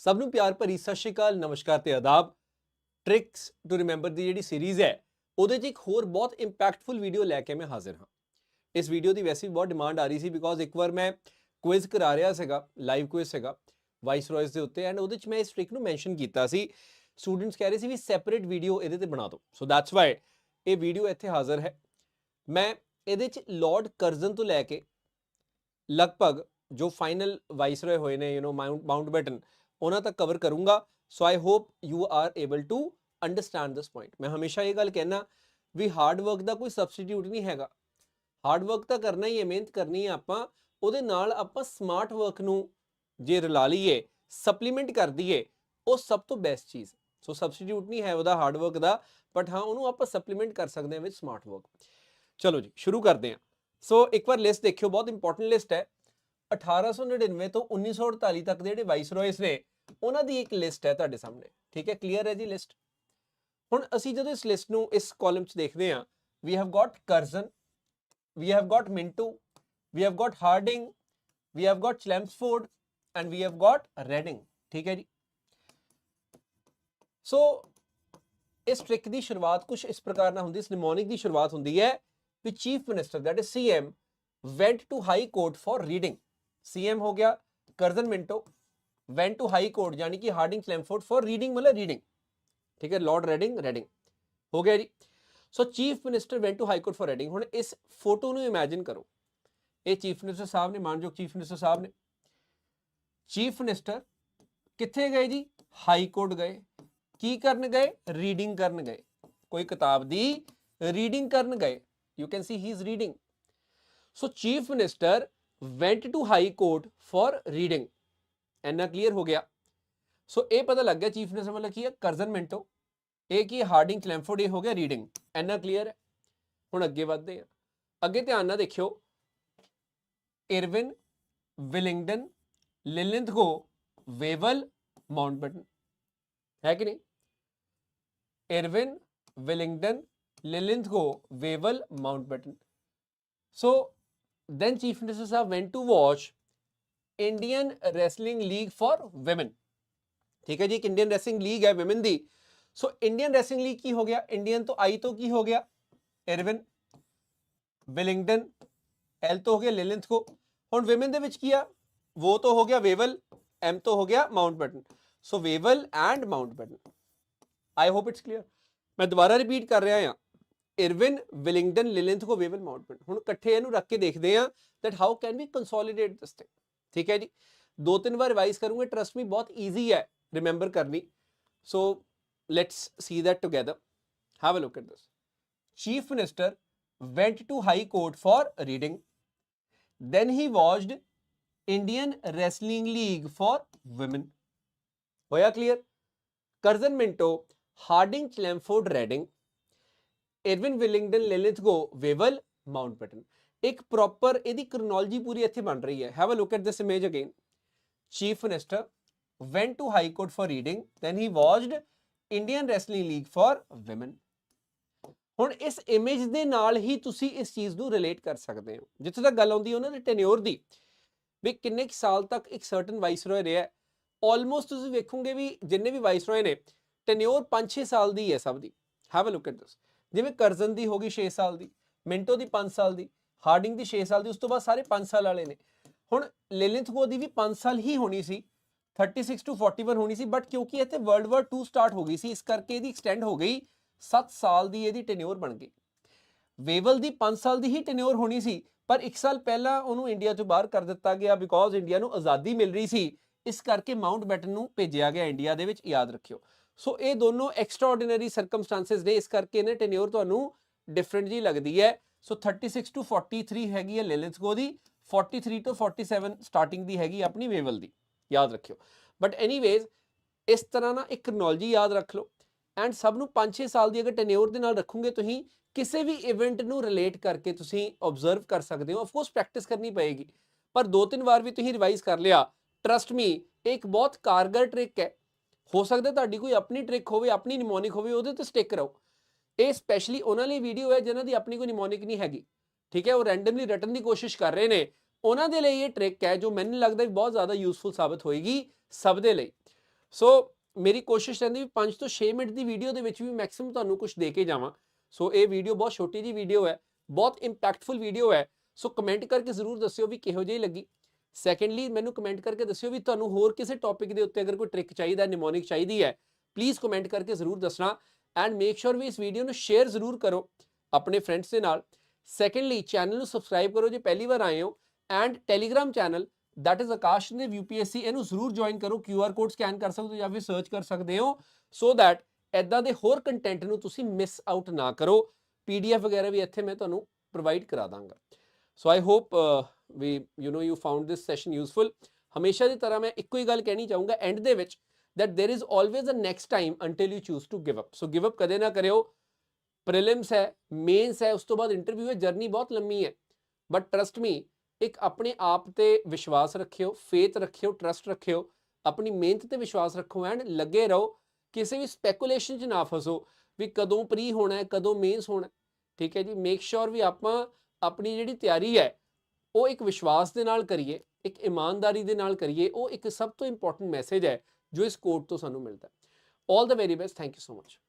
ਸਭ ਨੂੰ ਪਿਆਰ ਭਰੀ ਸਤਿ ਸ਼੍ਰੀ ਅਕਾਲ, ਨਮਸਕਾਰ ਤੇ ਆਦਾਬ। ਟ੍ਰਿਕਸ ਟੂ ਰਿਮੈਂਬਰ ਦੀ ਜਿਹੜੀ ਸੀਰੀਜ਼ ਹੈ, ਉਹਦੇ 'ਚ ਇੱਕ ਹੋਰ ਬਹੁਤ ਇੰਪੈਕਟਫੁਲ ਵੀਡੀਓ ਲੈ ਕੇ ਮੈਂ ਹਾਜ਼ਰ ਹਾਂ। ਇਸ ਵੀਡੀਓ ਦੀ ਵੈਸੇ ਵੀ ਬਹੁਤ ਡਿਮਾਂਡ ਆ ਰਹੀ ਸੀ ਬਿਕੋਜ਼ ਇੱਕ ਵਾਰ ਮੈਂ ਕੁਇਜ਼ ਕਰਾ ਰਿਹਾ ਸੀਗਾ ਲਾਈਵ ਕੁਇਜ਼ ਸੀਗਾ ਵਾਈਸ ਰॉयਸ ਦੇ ਉੱਤੇ ਐਂਡ ਉਹਦੇ 'ਚ ਮੈਂ ਇਸ ਟ੍ਰਿਕ ਨੂੰ ਮੈਂਸ਼ਨ ਕੀਤਾ ਸੀ। ਸਟੂਡੈਂਟਸ ਕਹਿ ਰਹੇ ਸੀ ਵੀ ਸੈਪਰੇਟ ਵੀਡੀਓ ਇਹਦੇ ਤੇ ਬਣਾ ਦਿਓ ਸੋ ਦੈਟਸ ਵਾਈ ਇਹ ਵੀਡੀਓ ਇੱਥੇ ਹਾਜ਼ਰ ਹੈ। ਮੈਂ ਇਹਦੇ 'ਚ ਲਾਰਡ ਕਰਜ਼ਨ ਤੋਂ ਲੈ ਕੇ ਲਗਭਗ ਜੋ ਫਾਈਨਲ ਵਾਈਸ ਰॉय ਹੋਏ ਨੇ ਯੂ نو ਮਾਉਂਟ ਬੈਟਨ ਉਹਨਾਂ ਤੱਕ ਕਵਰ ਕਰੂੰਗਾ। So I hope you are able to understand this point ਮੈਂ ਹਮੇਸ਼ਾ ਇਹ ਗੱਲ ਕਹਿਣਾ ਵੀ ਹਾਰਡ ਵਰਕ ਦਾ ਕੋਈ ਸਬਸਟੀਟਿਊਟ ਨਹੀਂ ਹੈਗਾ। ਹਾਰਡ ਵਰਕ ਤਾਂ ਕਰਨਾ ਹੀ ਹੈ, ਮਿਹਨਤ ਕਰਨੀ ਹੈ ਆਪਾਂ। ਉਹਦੇ ਨਾਲ ਆਪਾਂ ਸਮਾਰਟ ਵਰਕ ਨੂੰ ਜੇ ਰਲਾ ਲਈਏ ਸਪਲੀਮੈਂਟ ਕਰ ਦਈਏ, ਉਹ ਸਭ ਤੋਂ ਬੈਸਟ ਚੀਜ਼। ਸੋ ਸਬਸਟੀਟਿਊਟ ਨਹੀਂ ਹੈ ਉਹਦਾ ਹਾਰਡ ਵਰਕ ਦਾ ਬਟ ਹਾਂ, ਉਹਨੂੰ ਆਪਾਂ ਸਪਲੀਮੈਂਟ ਕਰ ਸਕਦੇ ਹਾਂ ਵਿਦ ਸਮਾਰਟ ਵਰਕ ਚਲੋ ਜੀ, ਸ਼ੁਰੂ ਕਰਦੇ ਹਾਂ। ਸੋ ਇੱਕ ਵਾਰ ਲਿਸਟ ਦੇਖਿਓ, ਬਹੁਤ ਇੰਪੋਰਟੈਂਟ ਲਿਸਟ ਹੈ। 1899 ਤੋਂ 1948 ਤੱਕ ਦੇ ਜਿਹੜੇ ਵਾਈਸਰॉयਸ ਨੇ ਉਹਨਾਂ ਦੀ ਇੱਕ ਲਿਸਟ ਹੈ ਤੁਹਾਡੇ ਸਾਹਮਣੇ। ਠੀਕ ਹੈ? ਕਲੀਅਰ ਹੈ ਜੀ ਲਿਸਟ ਹੁਣ ਅਸੀਂ ਜਦੋਂ ਇਸ ਲਿਸਟ ਨੂੰ ਇਸ ਕਾਲਮ 'ਚ ਦੇਖਦੇ ਹਾਂ we have got Curzon we have got Minto, we have got Harding, we have got Chelmsford and we have got Reading ਠੀਕ ਹੈ ਜੀ? ਸੋ ਇਸ ਟ੍ਰਿਕ ਦੀ ਸ਼ੁਰੂਆਤ ਕੁਝ ਇਸ ਪ੍ਰਕਾਰ ਨਾਲ ਹੁੰਦੀ ਇਸ ਨਿਮੋਨਿਕ ਦੀ ਸ਼ੁਰੂਆਤ ਹੁੰਦੀ ਹੈ ਵੀ chief minister that is CM went to high court for reading CM ਹੋ ਗਿਆ Curzon Minto went to high court ਯਾਨੀ ਕਿ ਹਾਰਡਿੰਗ ਚਲੈਮਫੋਰਡ for reading ਮਤਲਬ ਰੀਡਿੰਗ ਠੀਕ ਹੈ ਲਾਰਡ ਰੈਡਿੰਗ ਰੈਡਿੰਗ ਹੋ ਗਿਆ ਜੀ so chief minister went to high court for riding ਹੁਣ ਇਸ ਫੋਟੋ ਨੂੰ ਇਮੇਜਿਨ ਕਰੋ ਇਹ ਚੀਫ ਮਿਨਿਸਟਰ ਸਾਹਿਬ ਨੇ ਮਾਨਯੋਗ ਚੀਫ ਮਿਨਿਸਟਰ ਸਾਹਿਬ ਨੇ ਚੀਫ ਮਿਨਿਸਟਰ ਕਿੱਥੇ ਗਏ ਜੀ ਹਾਈ ਕੋਰਟ ਗਏ ਕੀ ਕਰਨ ਗਏ ਰੀਡਿੰਗ ਕਰਨ ਗਏ ਕੋਈ ਕਿਤਾਬ ਦੀ ਰੀਡਿੰਗ ਕਰਨ ਗਏ you can see he is reading so chief minister went to high court for reading ਐਨਾ ਕਲੀਅਰ ਹੋ ਗਿਆ। ਸੋ ਇਹ ਪਤਾ ਲੱਗ ਗਿਆ ਚੀਫ ਮਿਨਿਸਟਰ ਮਤਲਬ ਕੀ ਕਰਜ਼ਨ ਮਿੰਟੋ। ਇਹ ਕੀ ਹਾਰਡਿੰਗ ਕਲੈਮਫੋਰਡ ਇਹ ਹੋ ਗਿਆ ਰੀਡਿੰਗ ਐਨਾ ਕਲੀਅਰ ਹੈ। ਹੁਣ ਅੱਗੇ ਵਧਦੇ ਆ ਅੱਗੇ ਧਿਆਨ ਨਾਲ ਦੇਖਿਓ। Irwin Willingdon Linlithgow Wavell Mountbatten ਹੈ ਕਿ ਨਹੀਂ? Irwin Willingdon Linlithgow Wavell Mountbatten so then chief minister ਸਾਹਿਬ went to watch indian wrestling league for women. ਠੀਕ ਹੈ ਜੀ ਇੱਕ ਇੰਡੀਅਨ ਰੈਸਲਿੰਗ ਲੀਗ ਹੈ women ਦੀ ਸੋ ਇੰਡੀਅਨ ਰੈਸਲਿੰਗ ਲੀਗ ਕੀ ਹੋ ਗਿਆ ਇੰਡੀਅਨ ਤੋਂ ਆਈ ਤੋਂ ਕੀ ਹੋ ਗਿਆ ਇਰਵਿਨ ਵਿਲਿੰਗਡਨ ਐਲ ਤੋਂ ਹੋ ਗਿਆ ਲਿਲਿੰਥ ਕੋ ਹੁਣ ਵਿਮਨ ਦੇ ਵਿੱਚ ਕੀ ਆ ਵੋ ਤੋਂ ਹੋ ਗਿਆ ਵੇਵਲ ਐਮ ਤੋਂ ਹੋ ਗਿਆ Mountbatten so Wavell and Mountbatten I hope it's clear ਮੈਂ ਦੁਬਾਰਾ ਰਿਪੀਟ ਕਰ ਰਿਹਾ ਹਾਂ ਇਰਵਿਨ ਵਿਲਿੰਗਡਨ ਲਿਲਿੰਥ ਕੋ ਵੇਵਲ ਮਾਉਂਟਬੈਟਨ ਹੁਣ ਇਕੱਠੇ ਇਹਨੂੰ ਰੱਖ ਕੇ ਦੇਖਦੇ ਹਾਂ that how can we consolidate this thing ਠੀਕ ਹੈ ਜੀ ਦੋ ਤਿੰਨ ਵਾਰ ਰਿਵਾਈਜ਼ ਕਰੂੰਗੇ ਟਰਸਟ ਮੀ ਬਹੁਤ ਈਜ਼ੀ ਹੈ ਰਿਮੈਂਬਰ ਕਰਨੀ so let's see that together. Have a look at this. Chief Minister went to High Court for reading. Then he watched Indian Wrestling League for Women. ਹੋਇਆ clear Curzon Minto Hardinge Chelmsford Reading Irwin Willingdon Linlithgow Wavell Mountbatten ਇੱਕ proper ਇਹਦੀ chronology ਪੂਰੀ ਇੱਥੇ ਬਣ ਰਹੀ ਹੈ। Have a look at this image again chief minister went to high court for reading, then he watched indian wrestling league for women. ਹੁਣ ਇਸ image ਦੇ ਨਾਲ ਹੀ ਤੁਸੀਂ ਇਸ ਚੀਜ਼ ਨੂੰ ਰਿਲੇਟ ਕਰ ਸਕਦੇ ਹੋ। ਜਿੱਥੇ ਤੱਕ ਗੱਲ ਆਉਂਦੀ ਉਹਨਾਂ ਦੇ ਟੈਨਿਓਰ ਦੀ, ਵੀ ਕਿੰਨੇ ਕਿ ਸਾਲ ਤੱਕ ਇੱਕ ਸਰਟਨ ਵਾਈਸ ਵਾਈਸਰੋਏ ਰਿਹਾ ਆਲਮੋਸਟ ਤੁਸੀਂ ਵੇਖੋਗੇ ਵੀ ਜਿੰਨੇ ਵੀ ਵਾਈਸ ਵਾਈਸਰੋਏ ਨੇ ਟੈਨਿਓਰ 5-6 ਸਾਲ ਦੀ ਹੈ ਸਭ ਦੀ। Have a look at this ਜਿਵੇਂ ਕਰਜ਼ਨ ਦੀ ਹੋ ਗਈ 6 ਸਾਲ ਦੀ, ਮਿੰਟੋ ਦੀ 5 ਸਾਲ ਦੀ, ਹਾਰਡਿੰਗ ਦੀ 6 ਸਾਲ ਦੀ, ਉਸ ਤੋਂ ਬਾਅਦ ਸਾਰੇ 5 ਸਾਲ ਵਾਲੇ ਨੇ। ਹੁਣ ਲਿਲਿੰਥਗੋ ਦੀ ਵੀ 5 ਸਾਲ ਹੀ ਹੋਣੀ ਸੀ 36 to 41 ਹੋਣੀ ਸੀ ਬਟ ਕਿਉਂਕਿ ਇੱਥੇ ਵਰਲਡ ਵਾਰ 2 ਸਟਾਰਟ ਹੋ ਗਈ ਸੀ, ਇਸ ਕਰਕੇ ਇਹਦੀ ਐਕਸਟੈਂਡ ਹੋ ਗਈ 7 ਸਾਲ ਦੀ ਇਹਦੀ ਟੈਨਿਓਰ ਬਣ ਗਈ। ਵੇਵਲ ਦੀ 5 ਸਾਲ ਦੀ ਹੀ ਟੈਨਿਓਰ ਹੋਣੀ ਸੀ, ਪਰ 1 ਸਾਲ ਪਹਿਲਾਂ ਉਹਨੂੰ ਇੰਡੀਆ ਤੋਂ ਬਾਹਰ ਕਰ ਦਿੱਤਾ ਗਿਆ ਬਿਕੋਜ਼ ਇੰਡੀਆ ਨੂੰ ਆਜ਼ਾਦੀ ਮਿਲ ਰਹੀ ਸੀ, ਇਸ ਕਰਕੇ ਮਾਉਂਟ ਬੈਟਨ ਨੂੰ ਭੇਜਿਆ ਗਿਆ ਇੰਡੀਆ ਦੇ ਵਿੱਚ, ਯਾਦ ਰੱਖਿਓ। ਸੋ ਇਹ ਦੋਨੋਂ ਐਕਸਟਰਾਆਰਡੀਨਰੀ ਸਰਕਮਸਟੈਂਸਸ ਨੇ, ਇਸ ਕਰਕੇ ਇਹਨੇ ਟੈਨਿਓਰ ਤੁਹਾਨੂੰ ਡਿਫਰੈਂਟ ਜੀ ਲੱਗਦੀ ਹੈ। ਸੋ 36 to 43 ਹੈਗੀ ਹੈ ਲਿਲਿਥਗੋ ਦੀ 43 ਤੋਂ 47 ਸਟਾਰਟਿੰਗ ਦੀ ਹੈਗੀ ਆਪਣੀ ਵੇਵਲ ਦੀ, ਯਾਦ ਰੱਖਿਓ। ਬਟ ਐਨੀਵੇਜ਼ ਇਸ ਤਰ੍ਹਾਂ ਨਾ ਇੱਕ ਕ੍ਰੋਨੋਲੋਜੀ ਯਾਦ ਰੱਖ ਲਓ। ਐਂਡ ਸਭ ਨੂੰ 5-6 ਸਾਲ ਦੀ ਅਗਰ ਟੈਨਿਓਰ ਦੇ ਨਾਲ ਰੱਖੋਗੇ ਤੁਸੀਂ, ਕਿਸੇ ਵੀ ਇਵੈਂਟ ਨੂੰ ਰਿਲੇਟ ਕਰਕੇ ਤੁਸੀਂ ਆਬਜ਼ਰਵ ਕਰ ਸਕਦੇ ਹੋ। ਆਫ ਕੋਰਸ ਪ੍ਰੈਕਟਿਸ ਕਰਨੀ ਪਏਗੀ। ਪਰ ਦੋ ਤਿੰਨ ਵਾਰ ਵੀ ਤੁਸੀਂ ਰਿਵਾਈਜ਼ ਕਰ ਲਿਆ। ਟਰਸਟ ਮੀ ਇੱਕ ਬਹੁਤ ਕਾਰਗਰ ਟ੍ਰਿਕ ਹੈ। ਹੋ ਸਕਦਾ ਤੁਹਾਡੀ ਕੋਈ ਆਪਣੀ ਟ੍ਰਿਕ ਹੋਵੇ, ਆਪਣੀ ਨਿਮੋਨਿਕ ਹੋਵੇ, ਉਹਦੇ ਤੇ ਸਟਿਕ ਰਹੋ। ਇਹ ਸਪੈਸ਼ਲੀ ਉਹਨਾਂ ਲਈ ਵੀਡੀਓ ਹੈ ਜਿਨ੍ਹਾਂ ਦੀ ਆਪਣੀ ਕੋਈ ਨਿਮੋਨਿਕ ਨਹੀਂ ਹੈਗੀ। ਠੀਕ ਹੈ, ਉਹ ਰੈਂਡਮਲੀ ਰਟਣ ਦੀ ਕੋਸ਼ਿਸ਼ ਕਰ ਰਹੇ ਨੇ। ਉਹਨਾਂ ਦੇ ਲਈ ਇਹ ਟ੍ਰਿਕ ਹੈ ਜੋ ਮੈਨੂੰ ਲੱਗਦਾ ਵੀ ਬਹੁਤ ਜ਼ਿਆਦਾ ਯੂਸਫੁਲ ਸਾਬਤ ਹੋਏਗੀ ਸਭ ਦੇ ਲਈ। ਸੋ ਮੇਰੀ ਕੋਸ਼ਿਸ਼ ਰਹਿੰਦੀ ਵੀ 5 ਤੋਂ 6 ਮਿੰਟ ਦੀ ਵੀਡੀਓ ਦੇ ਵਿੱਚ ਵੀ ਮੈਕਸਿਮਮ ਤੁਹਾਨੂੰ ਕੁਝ ਦੇ ਕੇ ਜਾਵਾਂ। ਸੋ ਇਹ ਵੀਡੀਓ ਬਹੁਤ ਛੋਟੀ ਜੀ ਵੀਡੀਓ ਹੈ, ਬਹੁਤ ਇੰਪੈਕਟਫੁਲ ਵੀਡੀਓ ਹੈ। ਸੋ ਕਮੈਂਟ ਕਰਕੇ ਜ਼ਰੂਰ ਦੱਸਿਓ ਵੀ ਕਿਹੋ ਜਿਹੀ ਲੱਗੀ। ਸੈਕੰਡਲੀ ਮੈਨੂੰ ਕਮੈਂਟ ਕਰਕੇ ਦੱਸਿਓ ਵੀ ਤੁਹਾਨੂੰ ਹੋਰ ਕਿਸੇ ਟੌਪਿਕ ਦੇ ਉੱਤੇ ਅਗਰ ਕੋਈ ਟ੍ਰਿਕ ਚਾਹੀਦਾ ਨਿਮੋਨਿਕ ਚਾਹੀਦੀ ਹੈ ਪਲੀਜ਼ ਕਮੈਂਟ ਕਰਕੇ ਜ਼ਰੂਰ ਦੱਸਣਾ ਐਂਡ ਮੇਕ ਸ਼ੋਰ ਵੀ ਇਸ ਵੀਡੀਓ ਨੂੰ ਸ਼ੇਅਰ ਜ਼ਰੂਰ ਕਰੋ ਆਪਣੇ ਫਰੈਂਡਸ ਦੇ ਨਾਲ। ਸੈਕੰਡਲੀ ਚੈਨਲ ਨੂੰ ਸਬਸਕ੍ਰਾਈਬ ਕਰੋ ਜੇ ਪਹਿਲੀ ਵਾਰ ਆਏ ਹੋ and telegram channel that that is Akashdeep UPSC ਇਹਨੂੰ ਜ਼ਰੂਰ ਜੁਆਇਨ ਕਰੋ, QR ਕੋਡ ਸਕੈਨ ਕਰ ਸਕਦੇ ਹੋ ਜਾਂ ਫਿਰ ਸਰਚ ਕਰ ਸਕਦੇ ਹੋ ਸੋ ਦੈਟ ਐਦਾਂ ਦੇ ਹੋਰ ਕੰਟੈਂਟ ਨੂੰ ਤੁਸੀਂ ਮਿਸ ਆਊਟ ਨਾ ਕਰੋ। PDF ਵਗੈਰਾ ਵੀ ਇੱਥੇ ਮੈਂ ਤੁਹਾਨੂੰ ਪ੍ਰੋਵਾਈਡ ਕਰਾ ਦਾਂਗਾ। So I hope we you know you found this session useful ਹਮੇਸ਼ਾ ਦੀ ਤਰ੍ਹਾਂ ਮੈਂ ਇੱਕੋ ਹੀ ਗੱਲ ਕਹਿਣੀ ਚਾਹੂੰਗਾ ਐਂਡ ਦੇ ਵਿੱਚ that there is always a next time until you choose to give up. So, give up ਕਦੇ ਨਾ ਕਰਿਓ ਪ੍ਰੀਲਿਮਸ ਹੈ ਮੇਨਸ ਹੈ ਉਸ ਤੋਂ ਬਾਅਦ ਇੰਟਰਵਿਊ ਹੈ ਜਰਨੀ ਬਹੁਤ ਲੰਮੀ ਹੈ ਬਟ ਟਰਸਟ ਮੀ ਇੱਕ ਆਪਣੇ ਆਪ ਤੇ ਵਿਸ਼ਵਾਸ ਰੱਖਿਓ ਫੇਥ ਰੱਖਿਓ ਟਰਸਟ ਰੱਖਿਓ ਆਪਣੀ ਮਿਹਨਤ ਤੇ ਵਿਸ਼ਵਾਸ ਰੱਖੋ ਐਂਡ ਲੱਗੇ ਰਹੋ ਕਿਸੇ ਵੀ ਸਪੈਕੂਲੇਸ਼ਨ 'ਚ ਨਾ ਫਸੋ ਵੀ ਕਦੋਂ ਪ੍ਰੀ ਹੋਣਾ ਹੈ ਕਦੋਂ ਮੇਨਸ ਹੋਣਾ ਠੀਕ ਹੈ ਜੀ ਮੇਕ ਸ਼ੋਰ ਵੀ ਆਪਾਂ ਆਪਣੀ ਜਿਹੜੀ ਤਿਆਰੀ ਹੈ, ਉਹ ਇੱਕ ਵਿਸ਼ਵਾਸ ਦੇ ਨਾਲ ਕਰੀਏ, ਇੱਕ ਇਮਾਨਦਾਰੀ ਦੇ ਨਾਲ ਕਰੀਏ, ਉਹ ਇੱਕ ਸਭ ਤੋਂ ਇੰਪੋਰਟੈਂਟ ਮੈਸੇਜ ਹੈ ਜੋ ਇਸ ਕੋਟ ਤੋਂ ਸਾਨੂੰ ਮਿਲਦਾ ਹੈ। All the very best thank you so much